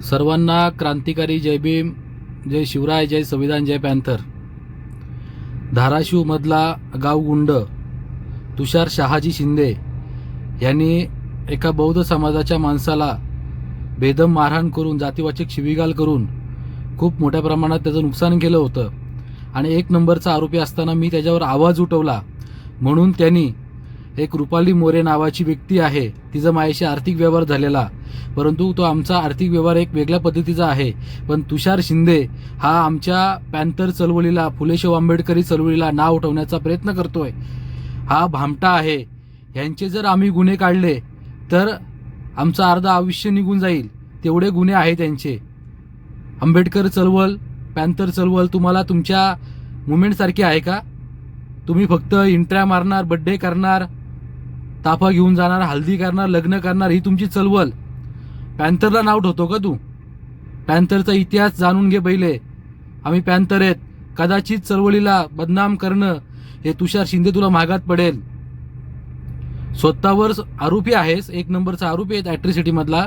सर्वांना क्रांतिकारी जय भीम जय शिवराय जय संविधान जय पॅन्थर. धाराशिवमधला गावगुंड तुषार शहाजी शिंदे यांनी एका बौद्ध समाजाच्या माणसाला बेदम मारहाण करून जातीवाचक शिवीगाल करून खूप मोठ्या प्रमाणात त्याचं नुकसान केलं होतं. आणि एक नंबरचा आरोपी असताना मी त्याच्यावर आवाज उठवला. म्हणून त्यांनी एक रुपाली मोरे नावाची व्यक्ती आहे तिचा माझ्याशी आर्थिक व्यवहार झालेला. परंतु तो आमचा आर्थिक व्यवहार एक वेगळ्या पद्धतीचा आहे. पण तुषार शिंदे हा आमच्या पॅन्थर चळवळीला फुलेशाह आंबेडकरी चळवळीला नाव उठवण्याचा प्रयत्न करतोय. हा भामटा आहे. ह्यांचे जर आम्ही गुन्हे काढले तर आमचं अर्ध आयुष्य निघून जाईल. तेवढे गुन्हे आहेत त्यांचे आंबेडकर चळवळ पॅन्थर चळवळ तुम्हाला तुमच्या मुवमेंटसारखी आहे का? तुम्ही फक्त इंट्र्या मारणार बड्डे करणार ताफा घेऊन जाणार हल्दी करणार लग्न करणार ही तुमची चळवळ. पॅन्थरला नाव ठेवतो का तू? पॅन्थरचा इतिहास जाणून घे पहिले आम्ही पॅन्थर आहेत. कदाचित चळवळीला बदनाम करणं हे तुषार शिंदे तुला महागात पडेल. स्वतःवर आरोपी आहेस. एक नंबरचा आरोपी आहे ॲट्रिसिटी मधला.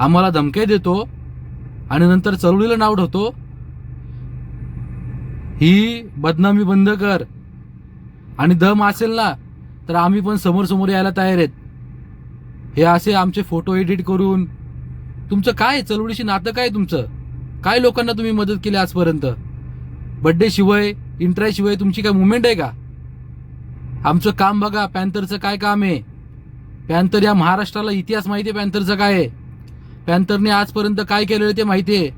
आम्हाला धमक्या देतो आणि नंतर चळवळीला नाव ठेवतो. ही बदनामी बंद कर. आणि दम असेल ना तर आम्ही पण समोर समोर यायला तयार आहेत. हे असे आमचे फोटो एडिट करून तुमचं काय चळवळीशी नातं काय तुमचं? काय लोकांना तुम्ही मदत केली आजपर्यंत? बड्डे शिवाय इंट्रा शिवाय तुमची काय मुवमेंट आहे का? आमचं काम बघा पॅन्थरचं काय काम आहे? पॅन्थर या महाराष्ट्राला इतिहास माहिती आहे पॅन्थरचं काय आहे? पॅन्थरने आजपर्यंत काय केलेलं ते माहिती आहे.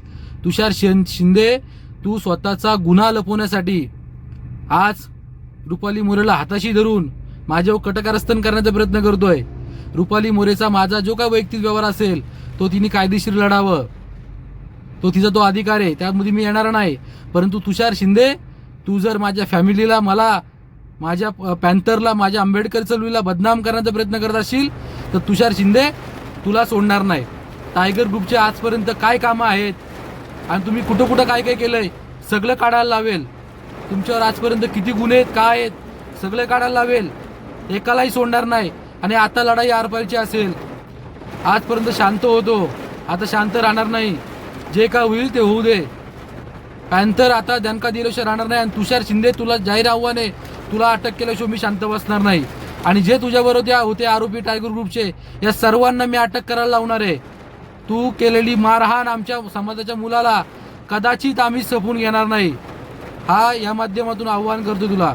तुषार शिंदे तू स्वतःचा गुन्हा लपवण्यासाठी आज रुपाली मोरेला हाताशी धरून माझ्यावर कटकारस्थान करण्याचा प्रयत्न करतोय. रुपाली मोरेचा माझा जो काय वैयक्तिक व्यवहार असेल तो तिने कायदेशीर लढावं. तो तिचा तो अधिकार आहे त्यामध्ये मी येणार नाही. परंतु तुषार शिंदे तू जर माझ्या फॅमिलीला मला माझ्या पॅन्थरला माझ्या आंबेडकर चळवळीला बदनाम करण्याचा प्रयत्न करत असशील तर तुषार शिंदे तुला सोडणार नाही. टायगर ग्रुपचे आजपर्यंत काय कामं आहेत? आणि तुम्ही कुठं कुठं काय काय केलंय? सगळं काढायला लावेल. तुमच्यावर आजपर्यंत किती गुन्हे आहेत काय आहेत? सगळे काढायला लावेल. एकालाही सोडणार नाही. आणि आता लढाई आरपारची असेल. आजपर्यंत शांत होतो. आता शांत राहणार नाही. जे काय होईल ते होऊ दे. पॅन्थर आता दणका दिल्याशिवाय राहणार नाही आणि तुषार शिंदे तुला जाहीर आव्हान आहे तुला अटक केल्याशिवाय मी शांत बसणार नाही. आणि जे तुझ्याबरोबर त्या होते आरोपी टायगर ग्रुपचे या सर्वांना मी अटक करायला लावणार आहे. तू केलेली मारहाण आमच्या समाजाच्या मुलाला कदाचित आम्ही सपून घेणार नाही. हा या माध्यमातून आव्हान करतो तुला.